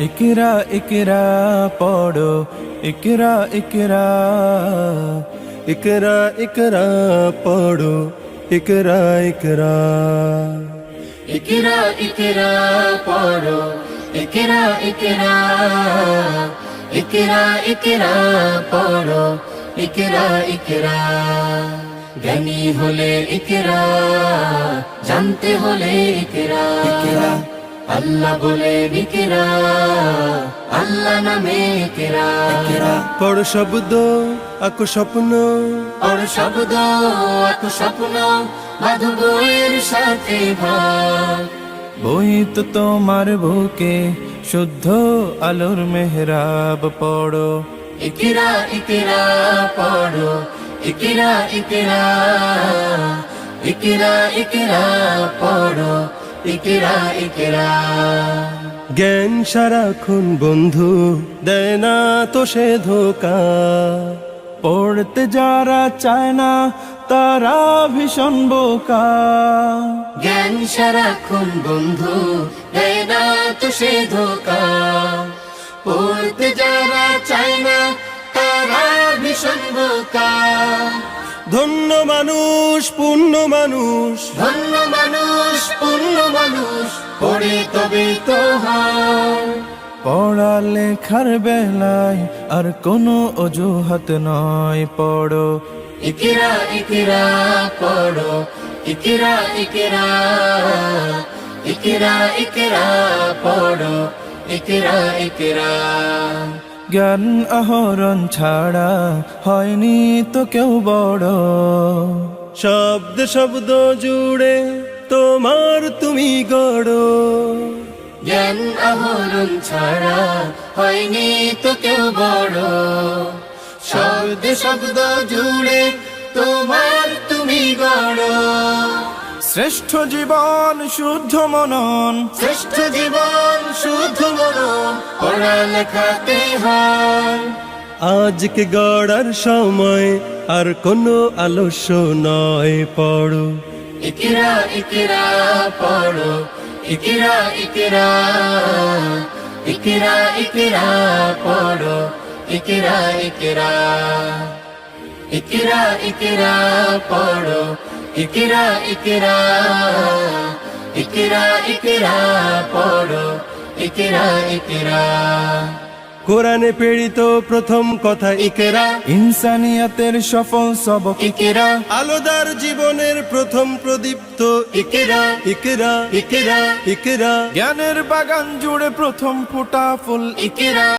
ইকরা ইকরা, পড়ো। ইকরা ইকরা ইকরা ইকরা, পড়ো। ইকরা ইকরা। ইকরা ইকরা, পড়ো। ইকরা ইকরা ইকরা ইকরা পড়ো। ইকরা ইকরা। জ্ঞানী হলে ইকরা জানতে হলে ইকরা। ইকরা। আল্লাহ বলে ইকরা আল্লাহ নামে ইকরা। ইকরা। পড় শব্দ আকু স্বপ্ন। আর শব্দ এক স্বপ্ন বাধবইয়ের সাথে ভাগ। বই তো তোমার বুকে শুদ্ধ আলোর মেহরাব পড়ো। ইকিরা ইকিরা পড়ো। ইকিরা ইকিরা ইকিরা ইকিরা পড়ো। ইকিরা ইকিরা। জ্ঞান সারাক্ষণ বন্ধু দেয় না তো সে ধোকা। পড়তে যারা চায় না তারা ভীষণ বোকা। জ্ঞান সারাক্ষণ বন্ধু দেয় না তো সে ধোকা। পড়তে যারা চায় না তারা ভীষণ বোকা। ধন্য মানুষ পূর্ণ মানুষ। ধন্য মানুষ পূর্ণ মানুষ পড়ে তবে তো হয় পড়ালেখার বেলায় আর কোনো অজুহাত নয় পড়ো ইকিরা ইকিরা পড়ো। ইকিরা ইকিরা ইকিরা ইকিরা পড়ো। ইকিরা ইকিরা। জ্ঞান আহরণ ছাড়া হয়নি তো কেউ বড়। শব্দ শব্দ জুড়ে তোমার তুমি গড়। জ্ঞান আহরণ ছাড়া হয়নি তো কেউ বড়। শব্দ শব্দ জুড়ে তোমার তুমি গড়। শ্রেষ্ঠ জীবন শুদ্ধ মনন। শ্রেষ্ঠ জীবন শুদ্ধ মন পড়ালেখাতে হয়। আজকে গড়ার সময় আর কোনো আলস্য নয় পড়ো। ইকিরা ইকিরা পড়ো। ইকিরা ইকিরা ইকিরা ইকিরা পড়ো। ইকিরা ইকিরা। ইকিরা ইকিরা পড়ো। ইকিরা ইকিরা। ইকিরা ইকিরা পড়ো। ইকিরা ইকিরা। কোরআনে প্রেরিত প্রথম কথা ইকেরা। ইনসানিয়াতের সফল সবক ইকিরা। আলোদার জীবনের প্রথম প্রদীপ্ত ইকিরা। ইকেরা। ইকিরা। ইকেরা। জ্ঞানের বাগান জুড়ে প্রথম ফোটা ফুল ইকিরা।